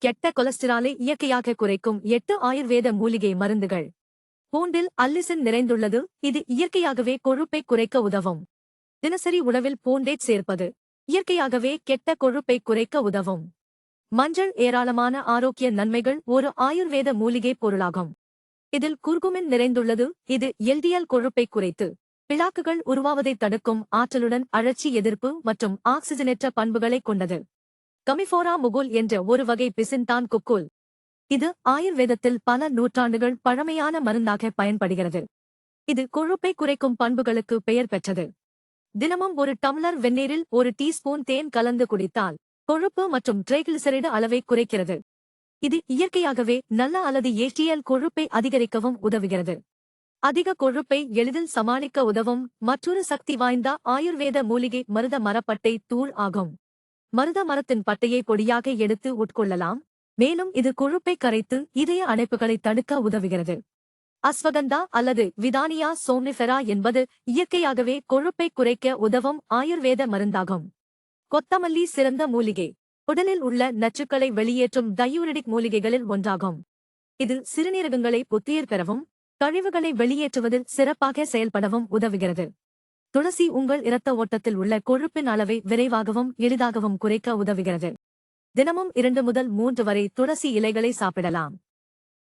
கெட்ட கொலஸ்டிராலை இயற்கையாக குறைக்கும் எட்டு ஆயுர்வேத மூலிகை மருந்துகள். பூண்டில் அல்லிசின் நிறைந்துள்ளது. இது இயற்கையாகவே கொழுப்பை குறைக்க உதவும். தினசரி உணவில் பூண்டை சேர்ப்பது இயற்கையாகவே கெட்ட கொழுப்பை குறைக்க உதவும். மஞ்சள் ஏராளமான ஆரோக்கிய நன்மைகள் ஒரு ஆயுர்வேத மூலிகை பொருளாகும். இதில் குர்குமின் நிறைந்துள்ளது. இது எல்டிஎல் கொழுப்பை குறைத்து பிளாக்குகள் உருவாவதை தடுக்கும் ஆற்றலுடன் அழற்சி எதிர்ப்பு மற்றும் ஆக்சிஜனேற்ற பண்புகளைக் கொண்டது. கமிஃபோரா முகுல் என்ற ஒரு வகை பிசின்தான் குக்குல். இது ஆயுர்வேதத்தில் பல நூற்றாண்டுகள் பழமையான மருந்தாக பயன்படுகிறது. இது கொழுப்பை குறைக்கும் பண்புகளுக்கு பெயர் பெற்றது. தினமும் ஒரு டம்ளர் வெந்நீரில் ஒரு டீஸ்பூன் தேன் கலந்து குடித்தால் கொழுப்பு மற்றும் ட்ரைகிளிசரைடு அளவை குறைக்கிறது. இது இயற்கையாகவே நல்ல அல்லது ஏற்றியல் கொழுப்பை அதிகரிக்கவும் உதவுகிறது. அதிக கொழுப்பை எளிதில் சமாளிக்க உதவும் மற்றொரு சக்தி வாய்ந்த ஆயுர்வேத மூலிகை மருத மரப்பட்டை தூள் ஆகும். மருத மரத்தின் பட்டையை பொடியாக எடுத்து உட்கொள்ளலாம். மேலும் இது கொழுப்பை கரைத்து இதய அணைப்புகளை தடுக்க உதவுகிறது. அஸ்வகந்தா அல்லது விதானியா சோம்னிஃபெரா என்பது இயற்கையாகவே கொழுப்பை குறைக்க உதவும் ஆயுர்வேத மருந்தாகும். கொத்தமல்லி சிறந்த மூலிகை. உடலில் உள்ள நச்சுக்களை வெளியேற்றும் டையூரிடிக் மூலிகைகளில் ஒன்றாகும். இது சிறுநீரகங்களை புத்துயிர் பெறவும் கழிவுகளை வெளியேற்றுவதில் சிறப்பாக செயல்படவும் உதவுகிறது. துளசி உங்கள் இரத்த ஓட்டத்தில் உள்ள கொழுப்பின் அளவை விரைவாகவும் எளிதாகவும் குறைக்க உதவுகிறது. தினமும் இரண்டு முதல் மூன்று வரை துளசி இலைகளை சாப்பிடலாம்.